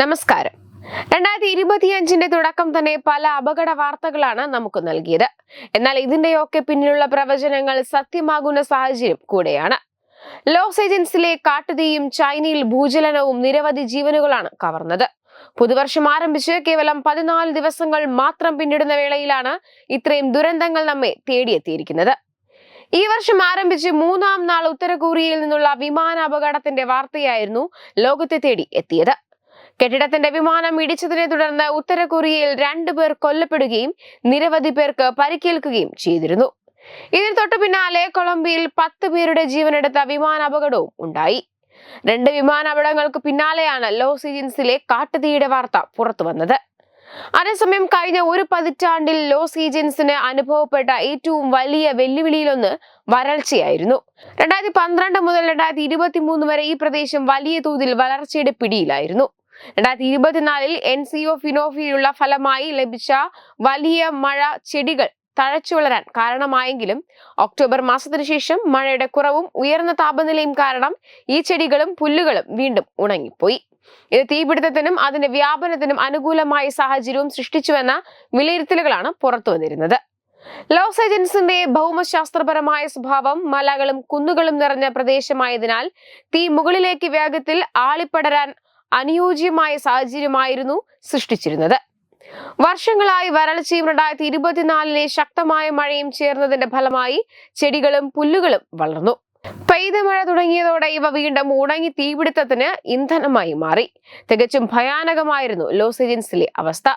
നമസ്കാരം. രണ്ടായിരത്തി ഇരുപത്തിയഞ്ചിന്റെ തുടക്കം തന്നെ പല അപകട വാർത്തകളാണ് നമുക്ക് നൽകിയത്. എന്നാൽ ഇതിന്റെയൊക്കെ പിന്നിലുള്ള പ്രവചനങ്ങൾ സത്യമാകുന്ന സാഹചര്യം കൂടെയാണ്. ലോസ് ഏജൻസിലെ കാട്ടുതീയും ചൈനയിൽ ഭൂചലനവും നിരവധി ജീവനുകളാണ് കവർന്നത്. പുതുവർഷം ആരംഭിച്ച് കേവലം പതിനാല് ദിവസങ്ങൾ മാത്രം പിന്നിടുന്ന വേളയിലാണ് ഇത്രയും ദുരന്തങ്ങൾ നമ്മെ തേടിയെത്തിയിരിക്കുന്നത്. ഈ വർഷം ആരംഭിച്ച് മൂന്നാം നാൾ ഉത്തര കൊറിയയിൽ നിന്നുള്ള വിമാന അപകടത്തിന്റെ വാർത്തയായിരുന്നു ലോകത്തെ തേടി എത്തിയത്. കെട്ടിടത്തിന്റെ വിമാനം ഇടിച്ചതിനെ തുടർന്ന് ഉത്തര കൊറിയയിൽ രണ്ടുപേർ കൊല്ലപ്പെടുകയും നിരവധി പേർക്ക് പരിക്കേൽക്കുകയും ചെയ്തിരുന്നു. ഇതിന് തൊട്ടു പിന്നാലെ കൊളംബിയയിൽ പത്ത് പേരുടെ ജീവനെടുത്ത വിമാന അപകടവും ഉണ്ടായി. രണ്ട് വിമാനാപകടങ്ങൾക്ക് പിന്നാലെയാണ് ലോസ് ഏജൻസിലെ കാട്ടുതീയുടെ വാർത്ത പുറത്തു വന്നത്. അതേസമയം കഴിഞ്ഞ ഒരു പതിറ്റാണ്ടിൽ ലോസ് ഏജൻസിന് അനുഭവപ്പെട്ട ഏറ്റവും വലിയ വെല്ലുവിളിയിലൊന്ന് വരൾച്ചയായിരുന്നു. രണ്ടായിരത്തി പന്ത്രണ്ട് മുതൽ രണ്ടായിരത്തി ഇരുപത്തി മൂന്ന് വരെ ഈ പ്രദേശം വലിയ തോതിൽ വളർച്ചയുടെ പിടിയിലായിരുന്നു. രണ്ടായിരത്തി ഇരുപത്തിനാലിൽ എൻ സി ഒ ഫിനോഫിയുള്ള ഫലമായി ലഭിച്ച വലിയ മഴ ചെടികൾ തഴച്ചു വളരാൻ കാരണമായെങ്കിലും ഒക്ടോബർ മാസത്തിനു ശേഷം മഴയുടെ കുറവും ഉയർന്ന താപനിലയും കാരണം ഈ ചെടികളും പുല്ലുകളും വീണ്ടും ഉണങ്ങിപ്പോയി. ഇത് തീപിടുത്തത്തിനും അതിന്റെ വ്യാപനത്തിനും അനുകൂലമായ സാഹചര്യവും സൃഷ്ടിച്ചുവെന്ന വിലയിരുത്തലുകളാണ് പുറത്തു വന്നിരുന്നത്. ലോസ് ഏജൻസിന്റെ ഭൗമശാസ്ത്രപരമായ സ്വഭാവം മലകളും കുന്നുകളും നിറഞ്ഞ പ്രദേശമായതിനാൽ തീ മുകളിലേക്ക് വേഗത്തിൽ ആളിപ്പടരാൻ അനുയോജ്യമായ സാഹചര്യമായിരുന്നു സൃഷ്ടിച്ചിരുന്നത്. വർഷങ്ങളായി വരൾച്ചയും രണ്ടായിരത്തി ഇരുപത്തിനാലിലെ ശക്തമായ മഴയും ചേർന്നതിന്റെ ഫലമായി ചെടികളും പുല്ലുകളും വളർന്നു. പെയ്ത മഴ തുടങ്ങിയതോടെ ഇവ വീണ്ടും ഉണങ്ങി തീപിടുത്തത്തിന് ഇന്ധനമായി മാറി. തികച്ചും ഭയാനകമായിരുന്നു ലോസ് ഏജൻസിലെ അവസ്ഥ.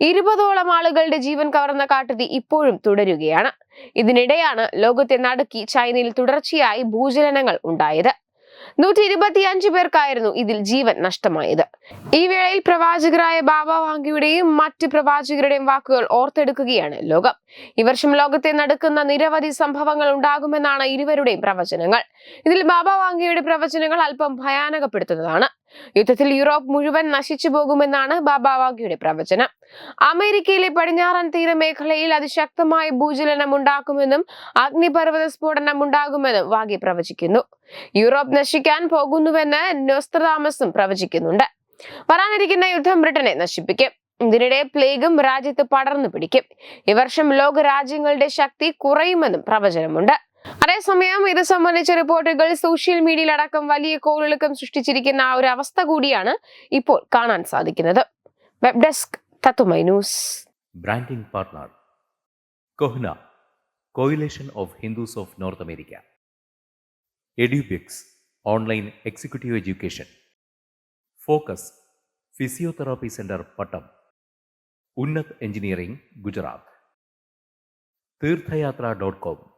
ഇരുപതോളം ആളുകളുടെ ജീവൻ കവർന്ന കാട്ടുതീ ഇപ്പോഴും തുടരുകയാണ്. ഇതിനിടെയാണ് ലോകത്തെ നടുക്കി ചൈനയിൽ തുടർച്ചയായി ഭൂചലനങ്ങൾ ഉണ്ടായത്. നൂറ്റി ഇരുപത്തിയഞ്ച് പേർക്കായിരുന്നു ഇതിൽ ജീവൻ നഷ്ടമായത്. ഈ വേളയിൽ പ്രവാചകരായ ബാബ വാങ്കിയുടെയും മറ്റ് പ്രവാചകരുടെയും വാക്കുകൾ ഓർത്തെടുക്കുകയാണ് ലോകം. ഈ വർഷം ലോകത്തെ നടക്കുന്ന നിരവധി സംഭവങ്ങൾ ഉണ്ടാകുമെന്നാണ് ഇരുവരുടെയും പ്രവചനങ്ങൾ. ഇതിൽ ബാബ വാങ്കിയുടെ പ്രവചനങ്ങൾ അല്പം ഭയാനകപ്പെടുത്തുന്നതാണ്. യുദ്ധത്തിൽ യൂറോപ്പ് മുഴുവൻ നശിച്ചു പോകുമെന്നാണ് ബാബാവാഗിയുടെ പ്രവചനം. അമേരിക്കയിലെ പടിഞ്ഞാറൻ തീരമേഖലയിൽ അതിശക്തമായ ഭൂചലനം ഉണ്ടാക്കുമെന്നും അഗ്നിപർവത സ്ഫോടനം ഉണ്ടാകുമെന്നും വാഗി പ്രവചിക്കുന്നു. യൂറോപ്പ് നശിക്കാൻ പോകുന്നുവെന്ന് നോസ്ത്രതാമസും പ്രവചിക്കുന്നുണ്ട്. വരാനിരിക്കുന്ന യുദ്ധം ബ്രിട്ടനെ നശിപ്പിക്കും. ഇതിനിടെ പ്ലേഗും രാജ്യത്ത് പടർന്നു പിടിക്കും. ഈ വർഷം ലോകരാജ്യങ്ങളുടെ ശക്തി കുറയുമെന്നും പ്രവചനമുണ്ട്. അതേസമയം ഇത് സംബന്ധിച്ച റിപ്പോർട്ടുകൾ സോഷ്യൽ മീഡിയയിൽ അടക്കം വലിയ കോളിളക്കം സൃഷ്ടിച്ചിരിക്കുന്ന ആ ഒരു അവസ്ഥ കൂടിയാണ് ഇപ്പോൾ കാണാൻ സാധിക്കുന്നത്. വെബ് ഡെസ്ക് തത്തുമൈ news executive education focus physiotherapy centre Pattom Unnat engineering Gujarat Tirthayatra dot Executive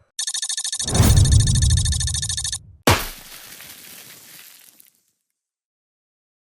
you.